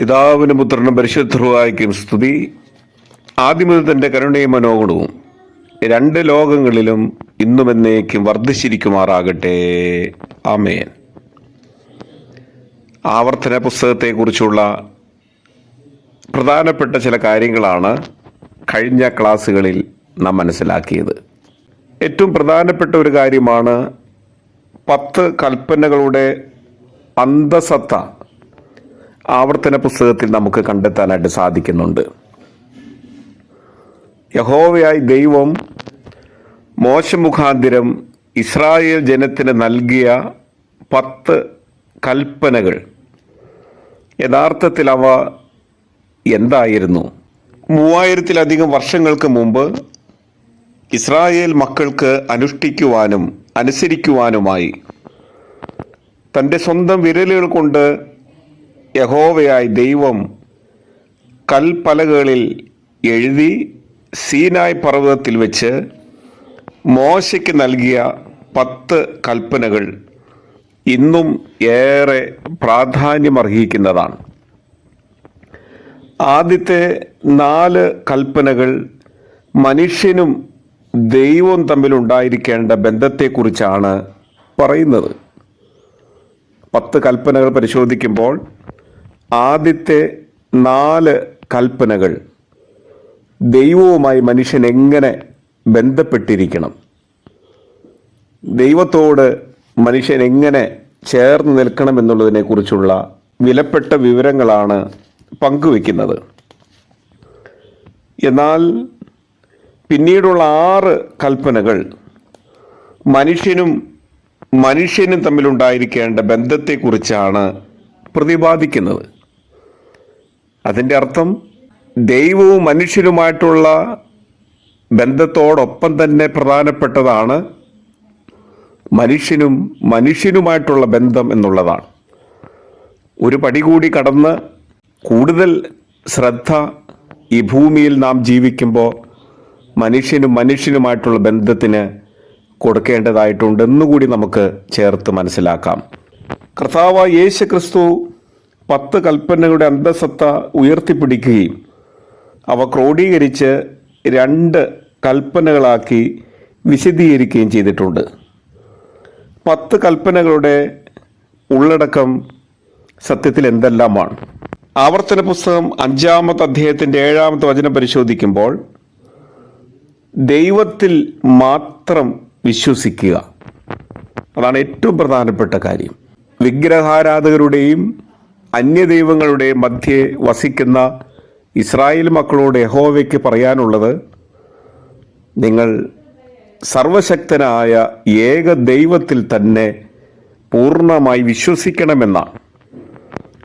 പിതാവിനും പുത്രനും പരിശുദ്ധവായിക്കും സ്തുതി. ആദ്യമത് തന്റെ കരുണയും മനോഗുണവും രണ്ട് ലോകങ്ങളിലും ഇന്നും എന്നേക്കും വർദ്ധിച്ചിരിക്കുമാറാകട്ടെ. ആമേൻ. ആവർത്തന പുസ്തകത്തെക്കുറിച്ചുള്ള പ്രധാനപ്പെട്ട ചില കാര്യങ്ങളാണ് കഴിഞ്ഞ ക്ലാസ്സുകളിൽ നാം മനസ്സിലാക്കിയത്. ഏറ്റവും പ്രധാനപ്പെട്ട ഒരു കാര്യമാണ് പത്ത് കൽപ്പനകളുടെ അന്തസത്ത. ആവർത്തന പുസ്തകത്തിൽ നമുക്ക് കണ്ടെത്താനായിട്ട് സാധിക്കുന്നുണ്ട്. യഹോവയായി ദൈവം മോശമുഖാന്തിരം ഇസ്രായേൽ ജനത്തിന് നൽകിയ പത്ത് കൽപ്പനകൾ. യഥാർത്ഥത്തിൽ അവ എന്തായിരുന്നു? മൂവായിരത്തിലധികം വർഷങ്ങൾക്ക് മുമ്പ് ഇസ്രായേൽ മക്കൾക്ക് അനുഷ്ഠിക്കുവാനും അനുസരിക്കുവാനുമായി തന്റെ സ്വന്തം വിരലുകൾ കൊണ്ട് യഹോവയായി ദൈവം കൽപ്പലകളിൽ എഴുതി സീനായ് പർവതത്തിൽ വെച്ച് മോശയ്ക്ക് നൽകിയ പത്ത് കൽപ്പനകൾ ഇന്നും ഏറെ പ്രാധാന്യമർഹിക്കുന്നതാണ്. ആദ്യത്തെ നാല് കൽപ്പനകൾ മനുഷ്യനും ദൈവവും തമ്മിലുണ്ടായിരിക്കേണ്ട ബന്ധത്തെക്കുറിച്ചാണ് പറയുന്നത്. പത്ത് കൽപ്പനകൾ പരിശോധിക്കുമ്പോൾ ആദ്യത്തെ നാല് കൽപ്പനകൾ ദൈവവുമായി മനുഷ്യൻ എങ്ങനെ ബന്ധപ്പെട്ടിരിക്കണം? ദൈവത്തോട് മനുഷ്യൻ എങ്ങനെ ചേർന്ന് നിൽക്കണം എന്നുള്ളതിനെക്കുറിച്ചുള്ള വിലപ്പെട്ട വിവരങ്ങളാണ് പങ്കുവെക്കുന്നത് എന്നാൽ പിന്നീടുള്ള ആറ് കൽപ്പനകൾ മനുഷ്യനും മനുഷ്യനും തമ്മിലുണ്ടായിരിക്കേണ്ട ബന്ധത്തെക്കുറിച്ചാണ് പ്രതിപാദിക്കുന്നത്. അതിന്റെ അർത്ഥം ദൈവവും മനുഷ്യരുമായിട്ടുള്ള ബന്ധത്തോടൊപ്പം തന്നെ പ്രധാനപ്പെട്ടതാണ് മനുഷ്യനും മനുഷ്യനുമായിട്ടുള്ള ബന്ധം എന്നുള്ളതാണ്. ഒരു പടി കൂടി കടന്ന് കൂടുതൽ ശ്രദ്ധ ഈ ഭൂമിയിൽ നാം ജീവിക്കുമ്പോൾ മനുഷ്യനും മനുഷ്യനുമായിട്ടുള്ള ബന്ധത്തിന് കൊടുക്കേണ്ടതായിട്ടുണ്ടെന്നുകൂടി നമുക്ക് ചേർത്ത് മനസ്സിലാക്കാം. കർത്താവ് യേശു ക്രിസ്തു പത്ത് കൽപ്പനകളുടെ അന്തസത്ത ഉയർത്തിപ്പിടിക്കുകയും അവ ക്രോഡീകരിച്ച് രണ്ട് കൽപ്പനകളാക്കി വിശദീകരിക്കുകയും ചെയ്തിട്ടുണ്ട്. പത്ത് കൽപ്പനകളുടെ ഉള്ളടക്കം സത്യത്തിൽ എന്തെല്ലാമാണ്? ആവർത്തന പുസ്തകം അഞ്ചാമത്തെ അധ്യായത്തിന്റെ ഏഴാമത്തെ വചനം പരിശോധിക്കുമ്പോൾ ദൈവത്തിൽ മാത്രം വിശ്വസിക്കുക. അതാണ് ഏറ്റവും പ്രധാനപ്പെട്ട കാര്യം. വിഗ്രഹാരാധകരുടെയും അന്യദൈവങ്ങളുടെയും മധ്യേ വസിക്കുന്ന ഇസ്രായേൽ മക്കളോട് യഹോവയ്ക്ക് പറയാനുള്ളത് നിങ്ങൾ സർവശക്തനായ ഏക ദൈവത്തിൽ തന്നെ പൂർണമായി വിശ്വസിക്കണമെന്നാണ്.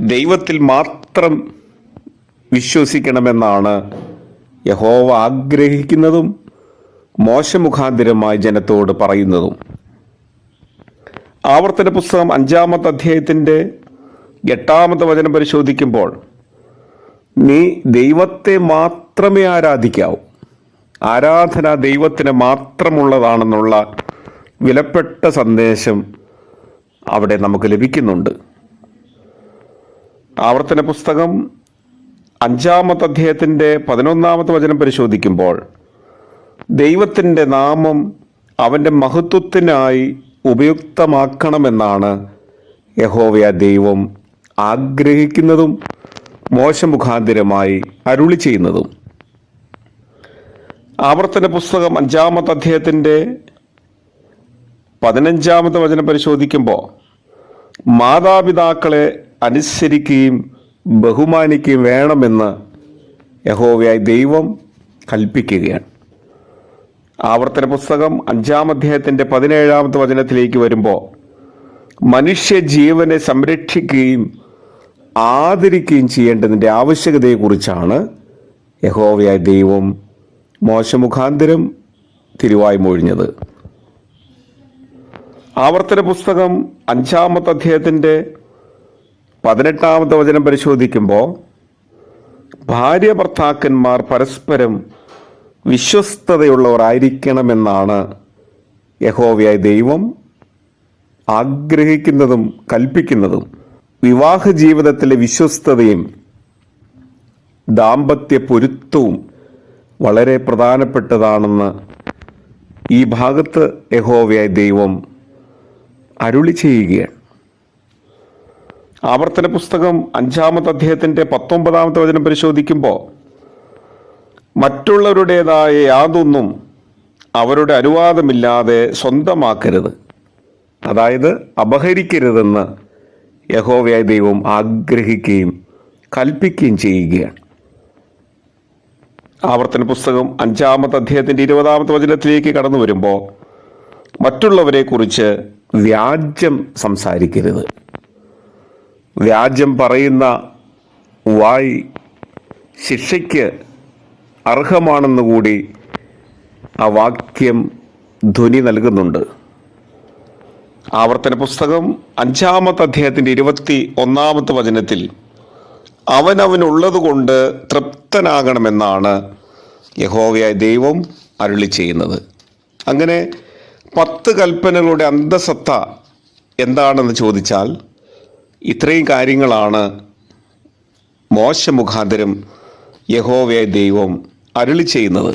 ദൈവത്തിൽ മാത്രം വിശ്വസിക്കണമെന്നാണ് യഹോവ ആഗ്രഹിക്കുന്നതും മോശമുഖാന്തിരമായി ജനത്തോട് പറയുന്നതും. ആവർത്തന പുസ്തകം അഞ്ചാമത്തെ അധ്യായത്തിന്റെ എട്ടാമത്തെ വചനം പരിശോധിക്കുമ്പോൾ നീ ദൈവത്തെ മാത്രമേ ആരാധിക്കാവൂ. ആരാധന ദൈവത്തിന് മാത്രമുള്ളതാണെന്നുള്ള വിലപ്പെട്ട സന്ദേശം അവിടെ നമുക്ക് ലഭിക്കുന്നുണ്ട്. ആവർത്തന പുസ്തകം അഞ്ചാമത്തെ അധ്യായത്തിന്റെ പതിനൊന്നാമത്തെ വചനം പരിശോധിക്കുമ്പോൾ ദൈവത്തിന്റെ നാമം അവന്റെ മഹത്വത്തിനായി ഉപയുക്തമാക്കണമെന്നാണ് യഹോവയ ദൈവം ആഗ്രഹിക്കുന്നതും മോശമുഖാന്തിരമായി അരുളി ചെയ്യുന്നതും. ആവർത്തന പുസ്തകം അഞ്ചാമത്തെ അധ്യായത്തിന്റെ പതിനഞ്ചാമത്തെ വചനം പരിശോധിക്കുമ്പോൾ മാതാപിതാക്കളെ അനുസരിക്കുകയും ബഹുമാനിക്കുകയും വേണമെന്ന് യഹോവയായി ദൈവം കൽപ്പിക്കുകയാണ്. ആവർത്തന പുസ്തകം അഞ്ചാം അധ്യായത്തിന്റെ പതിനേഴാമത്തെ വചനത്തിലേക്ക് വരുമ്പോൾ മനുഷ്യ ജീവനെ സംരക്ഷിക്കുകയും ആദരിക്കുകയും ചെയ്യേണ്ടതിന്റെ ആവശ്യകതയെക്കുറിച്ചാണ് യഹോവയായ ദൈവം മോശമുഖാന്തരം തിരുവായി മൊഴിഞ്ഞത് ആവർത്തന പുസ്തകം അഞ്ചാമത്തെ അധ്യായത്തിന്റെ പതിനെട്ടാമത്തെ വചനം പരിശോധിക്കുമ്പോൾ ഭാര്യ ഭർത്താക്കന്മാർ പരസ്പരം വിശ്വസ്തതയുള്ളവരായിരിക്കണമെന്നാണ് യഹോവയായ ദൈവം ആഗ്രഹിക്കുന്നതും കൽപ്പിക്കുന്നതും. വിവാഹ ജീവിതത്തിലെ വിശ്വസ്തതയും ദാമ്പത്യ പൊരുത്തവും വളരെ പ്രധാനപ്പെട്ടതാണെന്ന് ഈ ഭാഗത്ത് യഹോവയായ ദൈവം അരുളി ചെയ്യുകയാണ്. ആവർത്തന പുസ്തകം അഞ്ചാമത്തെ അദ്ദേഹത്തിന്റെ പത്തൊമ്പതാമത്തെ വചനം പരിശോധിക്കുമ്പോൾ മറ്റുള്ളവരുടേതായ യാതൊന്നും അവരുടെ അനുവാദമില്ലാതെ സ്വന്തമാക്കരുത്. അതായത് അപഹരിക്കരുതെന്ന് യഹോവയായ ദൈവം ആഗ്രഹിക്കുകയും കൽപ്പിക്കുകയും ചെയ്യുകയാണ്. ആവർത്തന പുസ്തകം അഞ്ചാമത്തെ അധ്യായത്തിന്റെ ഇരുപതാമത്തെ വചനത്തിലേക്ക് കടന്നു വരുമ്പോൾ മറ്റുള്ളവരെ കുറിച്ച് വ്യാജം സംസാരിക്കരുത്. വ്യാജം പറയുന്ന വായി ശിക്ഷയ്ക്ക് അർഹമാണെന്നുകൂടി ആ വാക്യം ധ്വനി നൽകുന്നുണ്ട്. ആവർത്തന പുസ്തകം അഞ്ചാമത്തെ അധ്യായത്തിന്റെ ഇരുപത്തി ഒന്നാമത്തെ വചനത്തിൽ അവനവനുള്ളതുകൊണ്ട് തൃപ്തനാകണമെന്നാണ് യഹോവയായ ദൈവം അരുളി ചെയ്യുന്നത്. അങ്ങനെ പത്ത് കൽപ്പനകളുടെ അന്തസത്ത എന്താണെന്ന് ചോദിച്ചാൽ ഇത്രയും കാര്യങ്ങളാണ് മോശ മുഖാന്തരം യഹോവയായ ദൈവം അരുളി ചെയ്യുന്നത്.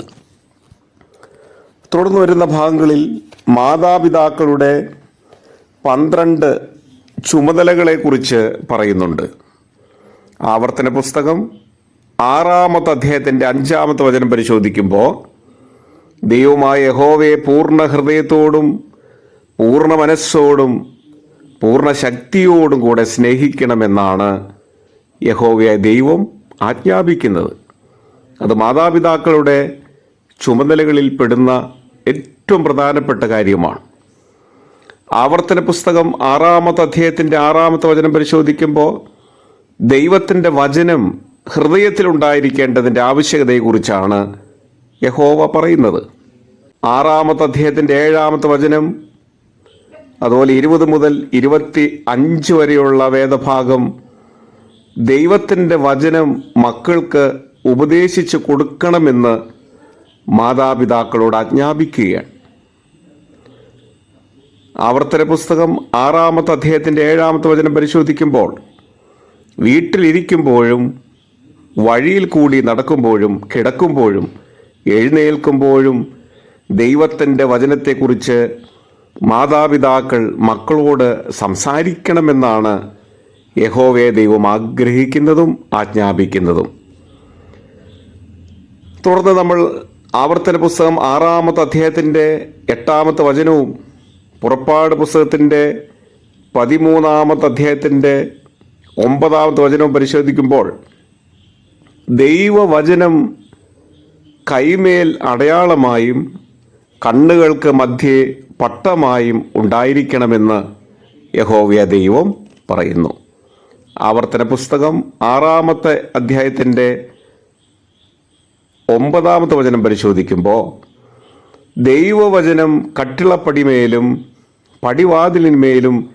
തുടർന്ന് വരുന്ന ഭാഗങ്ങളിൽ മാതാപിതാക്കളുടെ പന്ത്രണ്ട് ചുമതലകളെക്കുറിച്ച് പറയുന്നുണ്ട്. ആവർത്തന പുസ്തകം ആറാമത്തെ അധ്യായത്തിന്റെ അഞ്ചാമത്തെ വചനം പരിശോധിക്കുമ്പോൾ ദൈവമായ യഹോവയെ പൂർണ ഹൃദയത്തോടും പൂർണ മനസ്സോടും പൂർണ ശക്തിയോടും കൂടെ സ്നേഹിക്കണമെന്നാണ് യഹോവയായ ദൈവം ആജ്ഞാപിക്കുന്നത്. അത് മാതാപിതാക്കളുടെ ചുമതലകളിൽ പെടുന്ന ഏറ്റവും പ്രധാനപ്പെട്ട കാര്യമാണ്. ആവർത്തന പുസ്തകം ആറാമത്തെ അധ്യായത്തിന്റെ ആറാമത്തെ വചനം പരിശോധിക്കുമ്പോൾ ദൈവത്തിന്റെ വചനം ഹൃദയത്തിലുണ്ടായിരിക്കേണ്ടതിന്റെ ആവശ്യകതയെക്കുറിച്ചാണ് യഹോവ പറയുന്നത്. ആറാമത്തെ അധ്യായത്തിന്റെ ഏഴാമത്തെ വചനം അതുപോലെ ഇരുപത് മുതൽ ഇരുപത്തി അഞ്ച് വരെയുള്ള വേദഭാഗം ദൈവത്തിന്റെ വചനം മക്കൾക്ക് ഉപദേശിച്ച് കൊടുക്കണമെന്ന് മാതാപിതാക്കളോട് ആജ്ഞാപിക്കുകയാണ്. ആവർത്തന പുസ്തകം ആറാമത്തെ അധ്യായത്തിന്റെ ഏഴാമത്തെ വചനം പരിശോധിക്കുമ്പോൾ വീട്ടിലിരിക്കുമ്പോഴും വഴിയിൽ കൂടി നടക്കുമ്പോഴും കിടക്കുമ്പോഴും എഴുന്നേൽക്കുമ്പോഴും ദൈവത്തിന്റെ വചനത്തെക്കുറിച്ച് മാതാപിതാക്കൾ മക്കളോട് സംസാരിക്കണമെന്നാണ് യഹോവയെ ദൈവം ആഗ്രഹിക്കുന്നതും ആജ്ഞാപിക്കുന്നതും. തുടർന്ന് നമ്മൾ ആവർത്തന പുസ്തകം ആറാമത്തെ അധ്യായത്തിന്റെ എട്ടാമത്തെ വചനവും പുറപ്പാട് പുസ്തകത്തിന്റെ പതിമൂന്നാമത്തെ അധ്യായത്തിന്റെ ഒമ്പതാമത്തെ വചനം പരിശോധിക്കുമ്പോൾ ദൈവവചനം കൈമേൽ അടയാളമായും കണ്ണുകൾക്ക് മധ്യേ പട്ടമായും ഉണ്ടായിരിക്കണമെന്ന് യഹോവ്യ ദൈവം പറയുന്നു. ആവർത്തന പുസ്തകം ആറാമത്തെ അധ്യായത്തിന്റെ ഒമ്പതാമത്തെ വചനം പരിശോധിക്കുമ്പോൾ ദൈവവചനം കട്ടിളപ്പടിമേലും പടിവാതിലിന്മേലും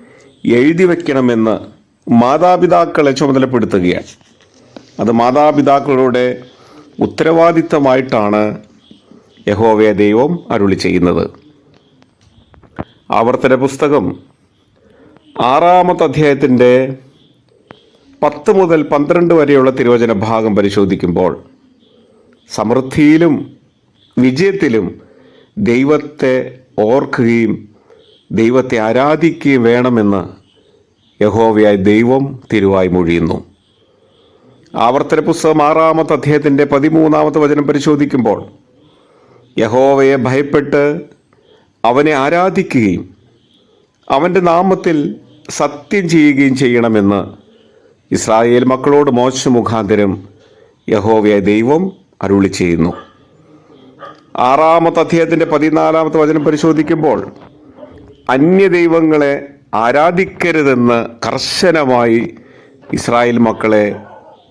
എഴുതി വയ്ക്കണമെന്ന് മാതാപിതാക്കളെ ചുമതലപ്പെടുത്തുകയാണ്. അത് മാതാപിതാക്കളുടെ ഉത്തരവാദിത്തമായിട്ടാണ് യഹോവയ ദൈവം അരുളി ചെയ്യുന്നത്. ആവർത്തന പുസ്തകം ആറാമത്തെ അധ്യായത്തിന്റെ പത്ത് മുതൽ പന്ത്രണ്ട് വരെയുള്ള തിരുവചന ഭാഗം പരിശോധിക്കുമ്പോൾ സമൃദ്ധിയിലും വിജയത്തിലും ദൈവത്തെ ഓർക്കുകയും ദൈവത്തെ ആരാധിക്കുകയും വേണമെന്ന് യഹോവയായ ദൈവം തിരുവായി മൊഴിയുന്നു. ആവർത്തന പുസ്തകം ആറാമത്തെ അദ്ദേഹത്തിന്റെ പതിമൂന്നാമത്തെ വചനം പരിശോധിക്കുമ്പോൾ യഹോവയെ ഭയപ്പെട്ട് അവനെ ആരാധിക്കുകയും അവന്റെ നാമത്തിൽ സത്യം ചെയ്യുകയും ചെയ്യണമെന്ന് ഇസ്രായേൽ മക്കളോട് മോശ മുഖാന്തരം യഹോവയായ ദൈവം അരുളി ചെയ്യുന്നു. ആറാമത്തെ അധ്യായത്തിന്റെ പതിനാലാമത്തെ വചനം പരിശോധിക്കുമ്പോൾ അന്യദൈവങ്ങളെ ആരാധിക്കരുതെന്ന് കർശനമായി ഇസ്രായേൽ മക്കളെ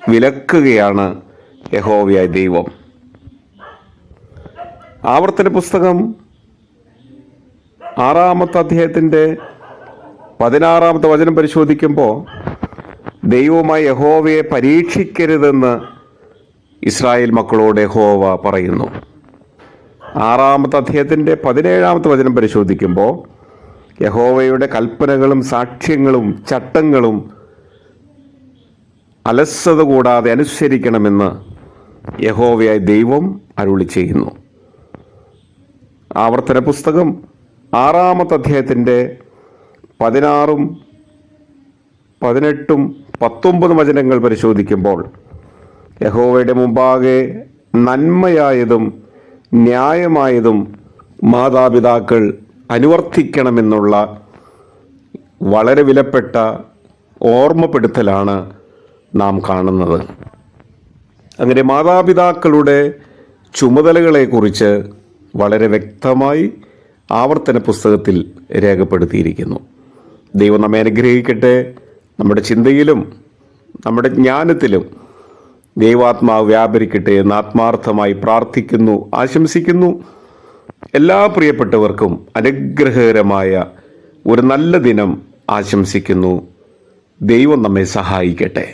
വിലക്കുകയാണ് യഹോവയായ ദൈവം. ആവർത്തന പുസ്തകം ആറാമത്തെ അദ്ദേഹത്തിന്റെ പതിനാറാമത്തെ വചനം പരിശോധിക്കുമ്പോൾ ദൈവമായ യഹോവയെ പരീക്ഷിക്കരുതെന്ന് ഇസ്രായേൽ മക്കളോട് യഹോവ പറയുന്നു. ആറാമത്തെ അദ്ദേഹത്തിന്റെ പതിനേഴാമത്തെ വചനം പരിശോധിക്കുമ്പോൾ യഹോവയുടെ കൽപ്പനകളും സാക്ഷ്യങ്ങളും ചട്ടങ്ങളും അലസത കൂടാതെ അനുസരിക്കണമെന്ന് യഹോവയായ ദൈവം അരുളി ചെയ്യുന്നു. ആവർത്തന പുസ്തകം ആറാമത്തെ അധ്യായത്തിന്റെ പതിനാറും പതിനെട്ടും പത്തൊമ്പത് വചനങ്ങൾ പരിശോധിക്കുമ്പോൾ യഹോവയുടെ മുമ്പാകെ നന്മയായതും ന്യായമായതും മാതാപിതാക്കൾ അനുവർത്തിക്കണമെന്നുള്ള വളരെ വിലപ്പെട്ട ഓർമ്മപ്പെടുത്തലാണ് നാം കാണുന്നത്. അങ്ങനെ മാതാപിതാക്കളുടെ ചുമതലകളെക്കുറിച്ച് വളരെ വ്യക്തമായി ആവർത്തന പുസ്തകത്തിൽ രേഖപ്പെടുത്തിയിരിക്കുന്നു. ദൈവം നമ്മെ അനുഗ്രഹിക്കട്ടെ. നമ്മുടെ ചിന്തയിലും നമ്മുടെ ജ്ഞാനത്തിലും ദൈവാത്മാവ് വ്യാപരിക്കട്ടെ എന്ന് ആത്മാർത്ഥമായി പ്രാർത്ഥിക്കുന്നു ആശംസിക്കുന്നു. എല്ലാ പ്രിയപ്പെട്ടവർക്കും അനുഗ്രഹകരമായ ഒരു നല്ല ദിനം ആശംസിക്കുന്നു. ദൈവം നമ്മെ സഹായിക്കട്ടെ.